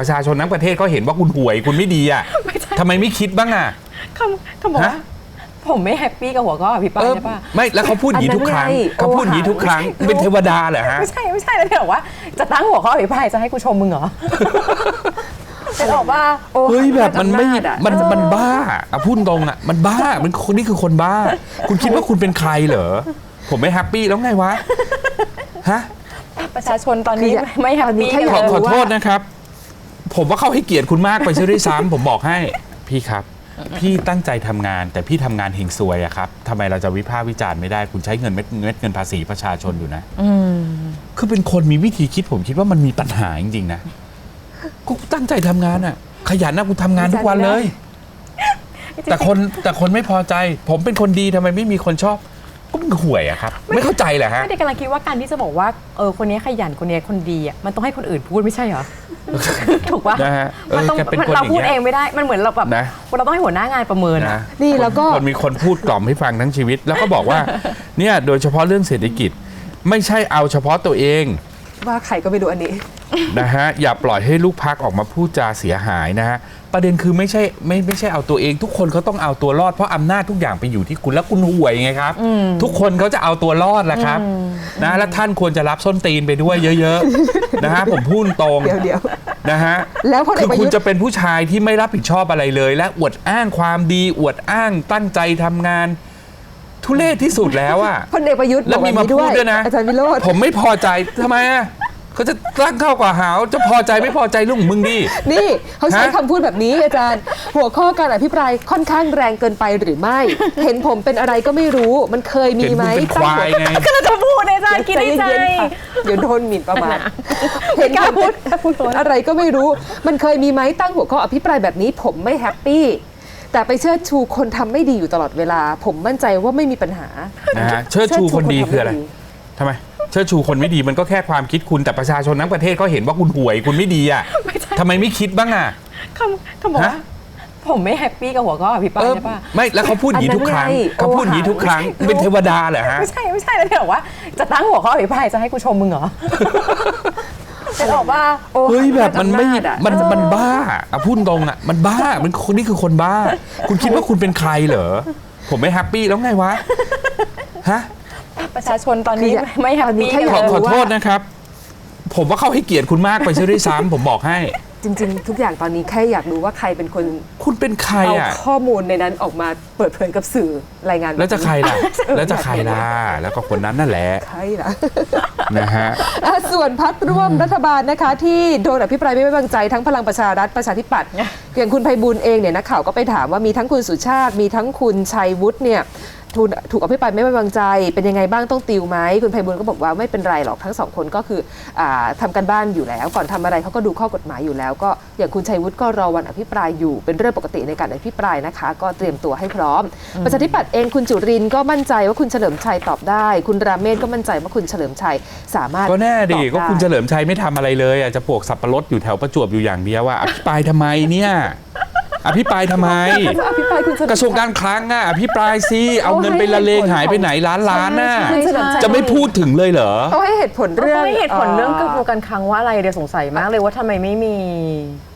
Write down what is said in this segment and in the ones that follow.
ประชาชนทั้งประเทศเขาเห็นว่าคุณห่วยคุณไม่ดีอะไม่ใช่ ทำไมไม่คิดบ้างอะ เขาเขาบอกว่าฮะ ผมไม่แฮปปี้กับหัวข้ออภิปรายเออใช่ปะไม่แล้วเขาพูดอย่างนี้ทุกครั้งอันนั้นไงเขาพูดอย่างนี้ทุกครั้งโอ้โหเป็นเทวดาเหรอฮะ ไม่ใช่ไม่ใช่แล้วที่บอกว่า จะตั้งหัวข้ออภิปรายจะให้กูชมมึงเหรอจะบอกว่าโอ้เฮ้ยแบบมันไม่อำาจอะมันมันบ้าอะพูดตรงอะมันบ้ามันคนนี่คือคนบ้า คุณคิดว่าคุณเป็นใครเหรอผมไม่แฮปปี้แล้วไงวะฮะประชาชนตอนนี้คือไม่แฮปปี้แค่กันขอเลยขอว่าโทษนะครับ ผมว่าเขาให้เกียรติคุณมากไปซะด้วยซ้ำผมบอกให้พี่ครับ พี่ตั้งใจทำงาน แต่พี่ทำงานเฮงซวยอะครับทำไมเราจะวิพากษ์วิจารณ์ไม่ได้คุณใช้เงินเม็ดเม็ดเงินภาษีประชาชนอยู่นะ อืม คือเป็นคนมีวิธีคิดผมคิดว่ามันมีปัญหาจริงๆนะกูตั้งใจทำงานอะขยันนะกูทำงานทุกวันเลย แต่คนแต่คนไม่พอใจ ผมเป็นคนดีทำไมไม่มีคนชอบ ก็มันห่วยอะครับ ไม่เข้าใจเหรอฮะ ไม่ได้กำลังคิดว่าการที่จะบอกว่าเออคนนี้ขยันคนนี้คนดีอะมันต้องให้คนอื่นพูดไม่ใช่เหรอ ถูกปะนะฮะเออมันต้องแกเป็นมันคนเราอย่างพูดเงี้ยเองไม่ได้ มันเหมือนเราแบบนะเราต้องให้หัวหน้างานประเมินนะอะนี่แล้วก็ คนมีคนพูดกล่อมให้ฟังทั้งชีวิต แล้วก็บอกว่า เนี่ยโดยเฉพาะเรื่องเศรษฐกิจไม่ใช่เอาเฉพาะตัวเอง ว่าใครก็ไม่รู้อันนี้ นะฮะอย่าปล่อยให้ลูกพักออกมาพูดจาเสียหายนะฮะประเด็นคือไม่ใช่ไม่ไม่ใช่เอาตัวเอง ทุกคนเขาต้องเอาตัวรอดเพราะอำนาจทุกอย่างไปอยู่ที่คุณแล้วคุณห่วยไงครับ ทุกคนเขาจะเอาตัวรอดแหละครับนะและท่านควรจะรับส้นตีนไปด้วยเยอะๆ นะฮะผมพูดตรงเดี๋ยวเดี๋ยวนะฮะแล้วพลเอกคือประคุยุณทธ์จะเป็นผู้ชายที่ไม่รับผิดชอบอะไรเลย และอวดอ้างความดี อวดอ้างตั้งใจทำงาน ทุเรศที่สุดแล้วอะพลเอกประยุทธ์แล้วมีบอกมาบบพูดด้วยนะอาจารย์วิโรจน์ผมไม่พอใจทำไมอะเขาจะตั้งเข้ากว่าหาวจะพอใจไม่พอใจเรื่องของมึงดิ นี่เขาใช้ฮะคำพูดแบบนี้อาจารย์ หัวข้อการอภิปรายค่อนข้างแรงเกินไปหรือไม่ เห็นผมเป็นอะไรก็ไม่รู้มันเคยมีเห็นไหมมึงเป็นควายไง ก็เราจะพูดในใจคิดในใจ เย็นๆค่ะเดี๋ยวโดนหมิ่นประมาทเห็นกล้าพูดพูดตัวอะไรก็ไม่รู้ มันเคยมีไหมตั้งหัวข้ออภิปรายแบบนี้ผมไม่แฮปปี้ แต่ไปเชิดชูคนทำไม่ดีอยู่ตลอดเวลา ผมมั่นใจว่าไม่มีปัญหา นะฮะเชิดชูคนดีคืออะไรทำม่ทำไมเชิดชูคนไม่ดีมันก็แค่ความคิดคุณแต่ประชาชนทั้งประเทศเขาเห็นว่าคุณห่วยคุณไม่ดีอะไม่ใช่ ทำไมไม่คิดบ้างอะเขาเขาบอกว่าฮะผมไม่แฮปปี้กับหัวข้ออภิปรายเออใช่ปะไม่แล้วเขาพูดอย่างนี้ทุกครั้งอันนั้นไง เขาพูดอย่างนี้ทุกครั้งโอ้โหเป็นเทวดาเหรอฮะ ไม่ใช่ไม่ใช่แล้วที่บอกว่าจะตั้งหัวข้ออภิปรายจะให้กูชมมึงเหรอ จะบอกว่าโอ้เฮ้ยแบบมันไม่อำาจอะมันมันบ้าอะพูดตรงอะมันบ้ามันคนนี่คือคนบ้า คุณคิดว่าคุณเป็นใครเหรอผมไม่แฮปปี้แล้วไงวะฮะประชาชนตอนนี้คือไม่แฮปปี้แค่กันขอเลยขอโทษนะครับ ผมว่าเขาให้เกียรติคุณมากไปซะด้วยซ้ำผมบอกให้ จริง ๆ ทุกอย่างตอนนี้แค่อยากรู้ว่าใครเป็นคนคุณเป็นใครเอาอะ ข้อมูลในนั้นออกมาเปิดเผยกับสื่อรายงานแล้วจะใครล่ะเออแล้วจะใครล่ะ แล้วก็คนนั้นนั่นแหละใครล่ะ นะฮะ อะส่วนพักร่วมรัฐบาลนะคะ ที่โดนอภิปรายไม่ไว้วางใจทั้งพลังประชารัฐประชาธิปัตย์ อย่างคุณไพบูลย์เองเนี่ยนักข่าวก็ไปถามว่ามีทั้งคุณสุชาติ มีทั้งคุณชัยวุฒิเนี่ย ถูกถูกอภิปรายไม่ไว้วางใจ เป็นยังไงบ้างต้องติวไหมคุณไพบูลย์ก็บอกว่าไม่เป็นไรหรอกทั้งสองคนก็คืออาทำกันบ้านอยู่แล้ว ก่อนทำอะไรเขาก็ดูข้อกฎหมายอยู่แล้ว ก็อย่างคุณชัยวุฒิก็รอวันอภิปรายอยู่เป็นเรื่องปกติในการอภิปรายนะคะ ก็เตรียมตัวให้พร้อมประชาธิปัตย์เองคุณจุรินทร์ก็มั่นใจว่าคุณเฉลิมชัยตอบได้ คุณราเมศก็มั่นใจว่าคุณเฉลิมชัยสามารถก็แน่ดิตอบก็คุณได้เฉลิมชัยไม่ทำอะไรเลยอะจะปลูกสับปะรดอยู่แถวประจวบอยู่อย่างเดียวว่าอภิปรายทำไมเนี่ย อภิปรายทำไมจะอภิปรายคุณเฉลิมกระทรวงการคลังอะอภิปรายซิเอาเงินไปละเลงหายไปไหนล้านล้านน่ะคุณเฉลิมชัยจะไม่พูดถึงเลยเหรอ เขาให้เหตุผลเรื่องเขาให้เหตุผลเรื่องกระทรวงการคลังว่าอะไรเดี๋ยวสงสัยมากเลยว่าทำไมไม่มี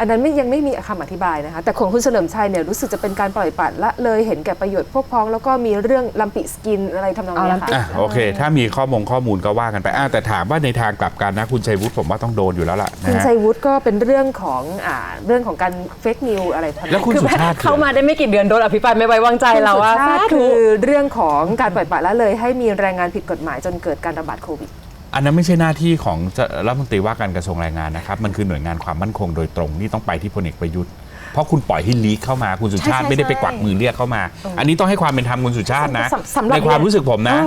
อันนั้นไม่ยังไม่มีคำอธิบายนะคะ แต่ของคุณเฉลิมชัยเนี่ยรู้สึกจะเป็นการปล่อยปละละเลยเห็นแก่ประโยชน์พวกพ้อง แล้วก็มีเรื่องลัมปิสกินอะไรทำนองเนี้ยเอาค่ะ Lampi อะโอเค ถ้ามีข้อมูลข้อมูลก็ว่ากันไปอะแต่ถามว่าในทางกลับกันนะ คุณชัยวุฒิผมว่าต้องโดนอยู่แล้วล่ะนะคุณฮะชัยวุฒิก็เป็นเรื่องของอ่าเรื่องของการเฟกนิวอะไรทำนองแล้วคุณคือสุชาติ เข้ามาได้ไม่กี่เดือนโดนอภิปรายไม่ไว้วางใจคุณเราสุว่าชาติสาธุคือเรื่องของการปล่อยปละละเลย ให้มีแรงงานผิดกฎหมายจนเกิดการระบาดโควิดอันนั้นไม่ใช่หน้าที่ของจะรัฐมนตรีว่าการกระทรวงแรงงานนะครับมันคือหน่วยงานความมั่นคงโดยตรงนี่ต้องไปที่พลเอกประยุทธ์เพราะคุณปล่อยให้ลีกเข้ามาคุณสุชาติใช่ใช่ไม่ได้ไปกวักมือเรียกเข้ามา อันนี้ต้องให้ความเป็นธรรมคุณสุชาตินะสำสำหรับในความรู้สึกผมนะ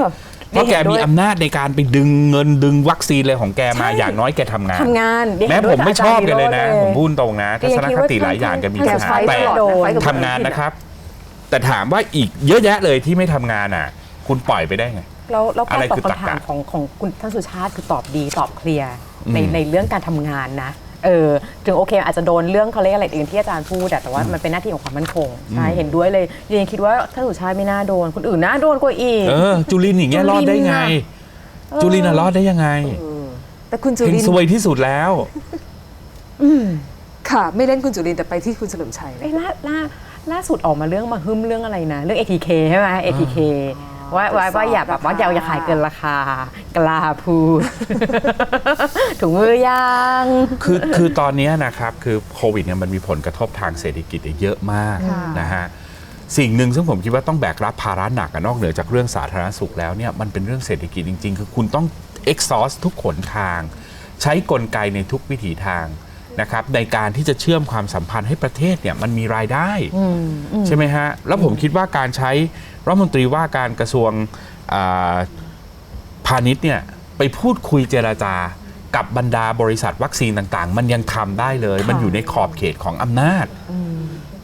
เออเพราะแกเห็นด้วยมีอำนาจในการไปดึงเงินดึงวัคซีนอะไรของแกมาใช่ อย่างน้อยแกทำงาน ทำงานเดี๋ยวแม้เห็นด้ผวยมไม่ชอบแกเลยนะอาจารผมวิโรจพูดตรงนะแกทัยัศงนคิดคว่าติหลายอย่างแกมีแกปัญหาไฟต์แต่ตลอดโดนไฟต์กับทำงานนะครับ แต่ถามว่าอีกเยอะแยะเลยที่ไม่ทำงานอะ คุณปล่อยไปได้ไง แล้วแล้วอะการไรตอบคือตรรคำถามกะของของคุณท่านสุชาติคือตอบดีตอบเคลียร์ในอืม ในเรื่องการทำงานนะ เออถึงโอเค อาจจะโดนเรื่องเขาเรียกอะไรอื่นที่อาจารย์พูดอะแต่ว่ามันเป็นหน้าที่ของความมั่นคงใช่เห็นด้วยเลยยังคิดว่าท่านสุชาติไม่น่าโดนคนอื่นน่าโดนกว่าอีกเออจุลินอย่างเงี้ยรอดได้ไง จุลินน่ะรอดได้ยังไงแต่คุณจุเฮงรินทซร์วยที่สุดแล้วค่ะ ไม่เล่นคุณจุลินแต่ไปที่คุณเฉลิมชัยเลยเอ้ยล่าล่าล่าสุดออกมาเรื่องมาฮึมเรื่องอะไรนะ เรื่อง ATK ใช่ไหม ATK ว่าว่าว่าอย่าแบบว่าอย่าอย่าขายเกินราคา กล้าพูด ถุงมือยาง คือคือตอนเนี้ยนะครับคือโควิดเนี่ยมันมีผลกระทบทางเศรษฐกิจเยอะมากค่ะนะฮะสิ่งหนึ่งซึ่งผมคิดว่าต้องแบกรับภาระหนักอะนอกเหนือจากเรื่องสาธารณสุขแล้วเนี่ยมันเป็นเรื่องเศรษฐกิจจริง ๆ คือคุณต้อง exhaust ทุกขนทาง ใช้กลไกในทุกวิถีทาง นะครับในการที่จะเชื่อมความสัมพันธ์ให้ประเทศเนี่ยมันมีรายได้ใช่ไหมฮะแล้วผมคิดว่าการใช้รัฐมนตรีว่าการกระทรวงอ่าพาณิชย์เนี่ยไปพูดคุยเจราจากับบรรดาบริษัทวัคซีนต่างๆ มันยังทำได้เลย มันอยู่ในขอบเขตของอำนาจ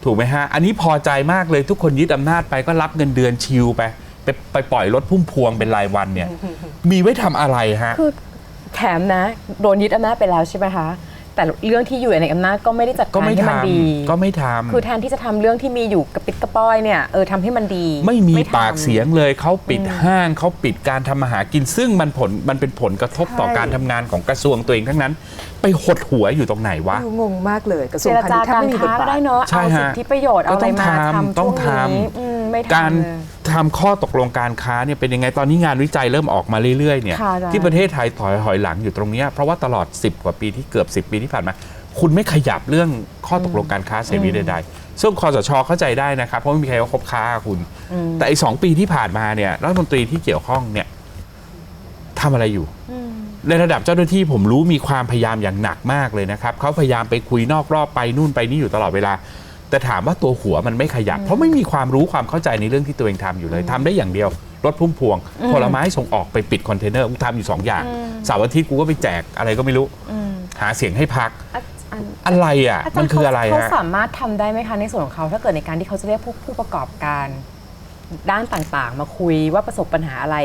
ถูกไหมฮะ อันนี้พอใจมากเลยทุกคนยึดอำนาจไปก็รับเงินเดือนชิลไป ไปไปปล่อยรถพุ่มพวงเป็นรายวันเนี่ย มีไว้ทำอะไรฮะ คือแถมนะ โดนยึดอำนาจไปแล้วใช่ไหมคะ แต่เรื่องที่อยู่ในอำนาจก็ไม่ได้จัดก็การไม่ให้ทมันดีำก็ไม่ทำ คือแทนที่จะทำเรื่องที่มีอยู่กระปิดกระป้อยเนี่ยเออทำให้มันดีไม่มีทำ ปากเสียงเลยเขาปิดห้างเขาปิดการทำมาหากิน ซึ่งมันผลมันเป็นผลกระทบต่อใช่ การทำงานของกระทรวงตัวเองทั้งนั้น ไปหดหัวอยู่ตรงไหนวะงงมากเลยกระทรเจวงรพาจาณิชย์แทบการไม่มีบทค้าก็บาได้ทเนาะใช่เอาสิฮะทธิประโยชน์เอาอะไรมาก็ต้องทำทำต้องช่วงนี้ทำอืมไม่การทำเลย ทำข้อตกลงการค้าเนี่ยเป็นยังไงตอนนี้งานวิจัยเริ่มออกมาเรื่อยๆเนี่ยค่ะอาจารย์ ที่ประเทศไทยถอยหอยหลังอยู่ตรงเนี้ยเพราะว่าตลอด 10 กว่าปีที่เกือบ 10 ปีที่ผ่านมา คุณไม่ขยับเรื่องข้อตกลงการค้าเสรีใดๆซึ่งคอสชเข้าใจได้นะครับเพราะไม่มีใครว่าคบค้ากับคุณ แต่ไอ้สองปีที่ผ่านมาเนี่ยรัฐมนตรีที่เกี่ยวข้องเนี่ยทำอะไรอยู่ ในระดับเจ้าหน้าที่ผมรู้มีความพยายามอย่างหนักมากเลยนะครับเขาพยายามไปคุยนอกรอบไปนู่นไปนี่อยู่ตลอดเวลา แต่ถามว่าตัวหัวมันไม่ขยับ เพราะไม่มีความรู้ความเข้าใจในเรื่องที่ตัวเองทำอยู่เลยทำได้อย่างเดียวรถพุ่มพวงผลไม้ส่งออกไปปิดคอนเทนเนอร์กูทำอยู่สองอย่างเสาร์อาทิตย์กูก็ไปแจกอะไรก็ไม่รู้ หาเสียงให้พักอาจารย์อะไรอะอาจารย์มันคืออะไรเขาฮะสามารถทำได้ไหมคะในส่วนของเขาถ้าเกิดในการที่เขาจะเรียกผู้ผู้ประกอบการด้านต่างๆ มาคุยว่าประสบปัญหาอะไร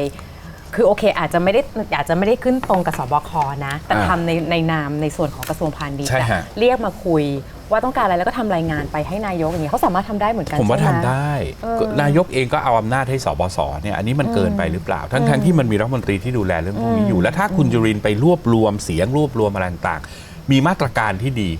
คือโอเค อาจจะไม่ได้อาจจะไม่ได้ขึ้นตรงกับสบคนะ แต่อ่าทำในในนามในส่วนของกระทรวงพาณิชย์ใช่อะฮะเรียกมาคุย ว่าต้องการอะไรแล้วก็ทำรายงานไปให้นายกอย่างเงี้ยเขาสามารถทำได้เหมือนกันผมว่าใช่ทำไหมได้เออนายกเองก็เอาอำนาจให้สบสเนี่ยอันนี้มันเกินไปหรือเปล่า ทั้งทั้งที่มันมีรัฐมนตรีที่ดูแลเรื่องพวกนี้อยู่ และถ้าคุณจุรินทร์ไปรวบรวมเสียงรวบรวมอะไรต่างๆมีมาตรการที่ดี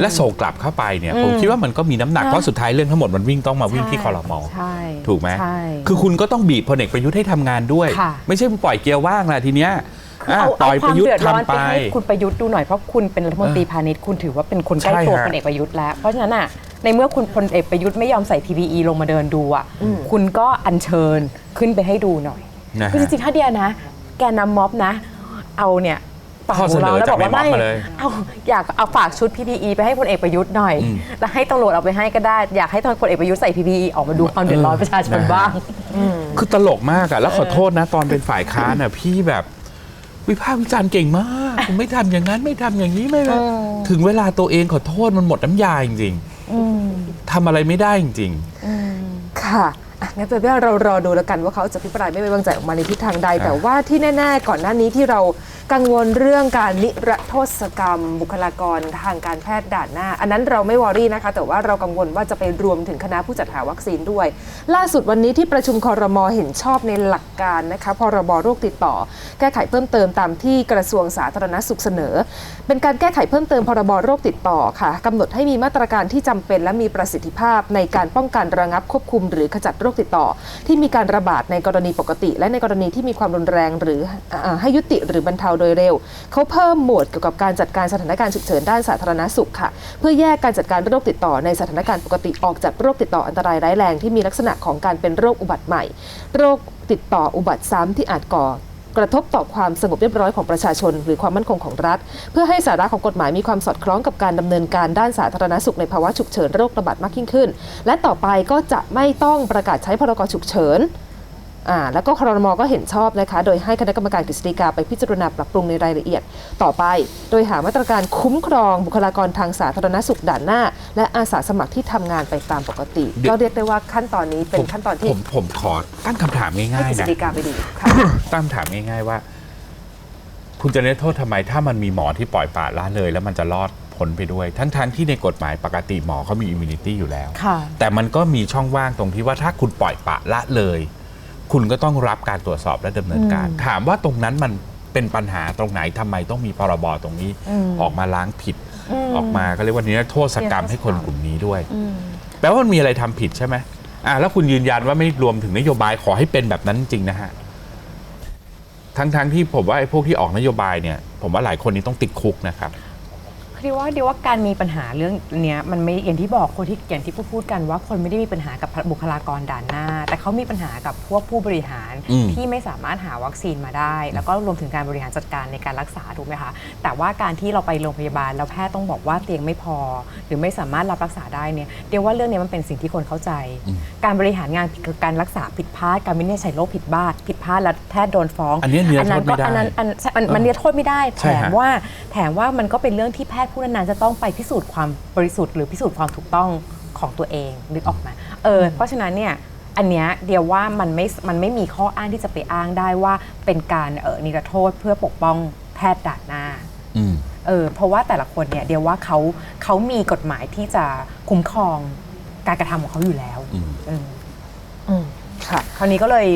และส่งกลับเข้าไปเนี่ยผมคิดว่ามันก็มีน้ำหนักนะเพราะสุดท้ายเรื่องทั้งหมดมันวิ่งต้องมาวิ่งที่คอรมอใช่ถูกไหมใช่คือคุณก็ต้องบีบพลเอกประยุทธ์ให้ทำงานด้วยค่ะไม่ใช่ปล่อยเกียร์ว่างนะทีเนี้ย คืออะเอาปล่เอาอยคปวามระยุทเดือธ์ดร้อนทำไปไปให้คุณประยุทธ์ดูหน่อยเพราะคุณเป็นรัฐมนตรีพาณิชย์คุณถือว่าเป็นคนใกล้ใช่ตัวฮะพลเอกประยุทธ์แล้วเพราะฉะนั้นอะในเมื่อคุณพลเอกประยุทธ์ไม่ยอมใส่ PPE ลงมาเดินดูอะคุณก็อัญเชิญขึ้นไปให้ดูหน่อยนะคือจฮะริงๆถ้าเดียนะ แกนนำม็อบนะ เอาเนี่ยเป่าข้อเสนอเราแล้วบอกว่าจากในม็อบไม่มาเลยเอาอยากเอาฝากชุด PPE ไปให้พลเอกประยุทธ์หน่อยอืมแล้วให้ตำรวจเอาไปให้ก็ได้ อยากให้ทางพลเอกประยุทธ์ใส่ PPE ออกมาดูความเดือดร้อนประชาชนนะฮะบ้าง คือตลกมากอะแล้วขอโทษนะ ตอนเป็นฝ่ายค้านอะพี่แบบ วิพากษ์วิจารณ์เก่งมากผมไม่ทำอย่างนั้นไม่ทำอย่างนี้ไม่เลยถึงเวลาตัวเองขอโทษมันหมดน้ำยาจริงๆทำอะไรไม่ได้จริงค่ะอะงั้นเป็นว่าเรารอดูแล้วกันว่าเขาจะพิปรายไม่ไว้วางใจออกมาในทิศทางใด แต่ว่าที่แน่ ๆ ก่อนหน้านี้ที่เรา กังวลเรื่องการนิรโทษกรรม บุคลากรทางการแพทย์ด่านหน้า อันนั้นเราไม่วอรี่นะคะ แต่ว่าเรากังวลว่าจะไปรวมถึงคณะผู้จัดหาวัคซีนด้วย ล่าสุดวันนี้ที่ประชุมคอรมอเห็นชอบในหลักการนะคะพรบโรคติดต่อ แก้ไขเพิ่มเติมตามที่กระทรวงสาธารณสุขเสนอ เป็นการแก้ไขเพิ่มเติมพรบโรคติดต่อค่ะกำหนดให้มีมาตรการที่จำเป็นและมีประสิทธิภาพในการป้องกันระงับควบคุม หรือขจัดโรคติดต่อ ที่มีการระบาดในกรณีปกติ และในกรณีที่มีความรุนแรง หรืออให้ยุติหรือบรรเทาโดยเร็ว เขาเพิ่มหมวดเกี่ยวกับการจัดการสถานการณ์ฉุกเฉินด้านสาธารณสุขค่ะ เพื่อแยกการจัดการโรคติดต่อในสถานการณ์ปกติออกจากโรคติดต่ออันตรายร้ายแรงที่มีลักษณะของการเป็นโรคอุบัติใหม่ โรคติดต่ออุบัติซ้ำที่อาจก่อกระทบต่อความสงบเรียบร้อยของประชาชน หรือความมั่นคงของรัฐ เพื่อให้สาระของกฎหมายมีความสอดคล้องกับการดำเนินการด้านสาธารณสุขในภาวะฉุกเฉินโรคระบาดมากยิ่งขึ้น และต่อไปก็จะไม่ต้องประกาศใช้พรกฉุกเฉิน อ่าแล้วก็ครมก็เห็นชอบนะคะ โดยให้คณะกรรมการกฤษฎีกาไปพิจารณาปรับปรุงในรายละเอียดต่อไป โดยหามาตรการคุ้มครองบุคลากรทางสาธารณสุขด่านหน้า และอาสาสมัครที่ทำงานไปตามปกติเดี๋ยวก็เรียกได้ว่าขั้นตอนนี้เป็นขั้นตอนๆที่ผมผมขอตั้งคำถามให้ง่ายกฤๆษนะฎีกาไปดูค่ะตั้งคำถามง่าย ๆว่า คุณจะเน้นโทษทำไม ถ้ามันมีหมอที่ปล่อยปละละเลย แล้วมันจะรอดพ้นไปด้วย ทั้งๆที่ในกฎหมายปกติหมอเขามีอิมมูนิตี้อยู่แล้วค่ะแต่มันก็มีช่องว่างตรงที่ว่าถ้าคุณปล่อยปละละเลย คุณก็ต้องรับการตรวจสอบและดำเนินการ ถามว่าตรงนั้นมันเป็นปัญหาตรงไหนทำไมต้องมีพรบตรงนี้ ออกมาล้างผิด ออกมาก็เรียกว่านิรโทษกรรมให้คนกลุ่มนี้ด้วย แปลว่ามันมีอะไรทำผิดใช่ไหมอ่าแล้วคุณยืนยันว่าไม่รวมถึงนโยบายขอให้เป็นแบบนั้นจริงนะฮะทั้งๆที่ผมว่าไอ้พวกที่ออกนโยบายเนี่ย ผมว่าหลายคนนี้ต้องติดคุกนะครับคือ เดียวว่าเดียวว่าการมีปัญหาเรื่องเนี้ยมันไม่อย่างที่บอกคนที่อย่างที่พูดพูดกันว่าคนไม่ได้มีปัญหากับบุคลากรด่านหน้า แต่เขามีปัญหากับพวกผู้บริหารอืม ที่ไม่สามารถหาวัคซีนมาได้ แล้วก็รวมถึงการบริหารจัดการในการรักษาถูกไหมคะแต่ว่าการที่เราไปโรงพยาบาลแล้วแพทย์ต้องบอกว่าเตียงไม่พอ หรือไม่สามารถรับรักษาได้เนี่ยเดียวว่าเรื่องนี้มันเป็นสิ่งที่คนเข้าใจ การบริหารงานคือการรักษาผิดพลาดการวินิจฉัยโรคผิดพลาดผิดพลาดแล้วแพทย์โดนฟ้องอันเนี้ยนิรโทษไม่ได้ อันนั้นก็อันนั้น อันใช่มันมันนิรโทษไม่ได้ แถใช่มฮะว่าแถมว่ามันก็เป็นเรื่องที่แพทย์ผู้นั้นๆจะต้องไปพิสูจน์ความบริสุทธิ์หรือพิสูจน์ความถูกต้องของตัวเองนึกออกไหมเออเพราะฉะนั้นเนี่ยอันเนี้ยเดียวว่ามันไม่มันไม่มีข้ออ้างที่จะไปอ้างได้ว่าเป็นการเออนิรโทษเพื่อปกป้องแพทย์ด่านหน้าอืมเออเพราะว่าแต่ละคนเนี่ยเดียวว่าเขาเขามีกฎหมายที่จะคุ้มครองการกระทำของเขาอยู่แล้วอืมเอออืมค่ะคราวนี้ก็เลย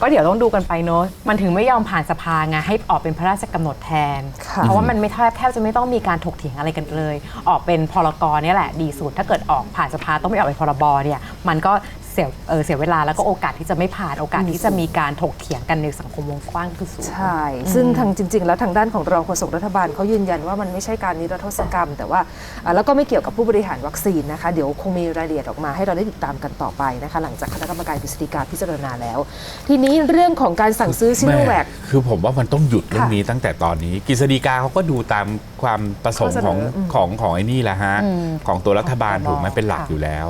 ก็เดี๋ยวต้องดูกันไปเนอะมันถึงไม่ยอมผ่านสภาไงให้ออกเป็นพระราชกำหนดแทนค่ะเพราะว่ามันไม่แทบแทบจะไม่ต้องมีการถกเถียงอะไรกันเลย ออกเป็นพรกเนี่ยแหละดีสุดถ้าเกิดออกผ่านสภาต้องไม่ออกเป็นพรบเนี่ยมันก็ เสียเออเสียเวลาแล้วก็โอกาสที่จะไม่ผ่านโอกาสที่จะมีการถกเถียงกันในสังคมวงกว้างคือสูง ใช่ ซึ่งทางจริง ๆ แล้วทางด้านของรองโฆษกรัฐบาลเขายืนยันว่ามันไม่ใช่การนิรโทษกรรม แต่ว่าอ่าแล้วก็ไม่เกี่ยวกับผู้บริหารวัคซีนนะคะ เดี๋ยวคงมีรายละเอียดออกมาให้เราได้ติดตามกันต่อไปนะคะ หลังจากคณะกรรมการกฤษฎีกาพิจารณาแล้ว ทีนี้เรื่องของการสั่งซื้อซิโนแวคแม่คือผมว่ามันต้องหยุดเรื่องนี้ตั้งแต่ตอนนี้กฤษฎีกาเขาก็ดูตามความประสงค์ของข้อเสนออืมของของไอ้นี่แหละฮะอืมของตัวรัฐบาลของถูกไหมค่ะเป็นหลักอยู่แล้ว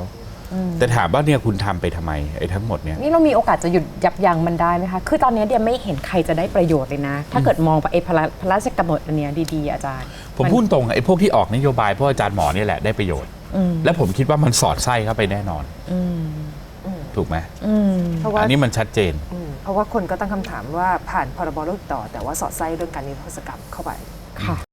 แต่ถามว่าเนี่ยคุณทำไปทำไมไอ้ทั้งหมดเนี่ยนี่เรามีโอกาสจะหยุดยับยั้งมันได้ไหมคะคือตอนนี้เดียไม่เห็นใครจะได้ประโยชน์เลยนะ ถ้าเกิดมองไปไอ้พระราพระราชกำหนดอันเนี้ยดีๆอาจารย์ ผมพูดตรงไอ้พวกที่ออกนโยบายพวกอาจารย์หมอเนี่ยแหละได้ประโยชน์อืมและผมคิดว่ามันสอดไส้เข้าไปแน่นอนอืมถูกไหมอืมเพราะว่าอันนี้มันชัดเจนอืมเพราะว่าคนก็ตั้งคำถามว่าผ่านพรบโรคติดต่อ แต่ว่าสอดไส้เรื่องการนิรโทษกรรมเข้าไปค่ะ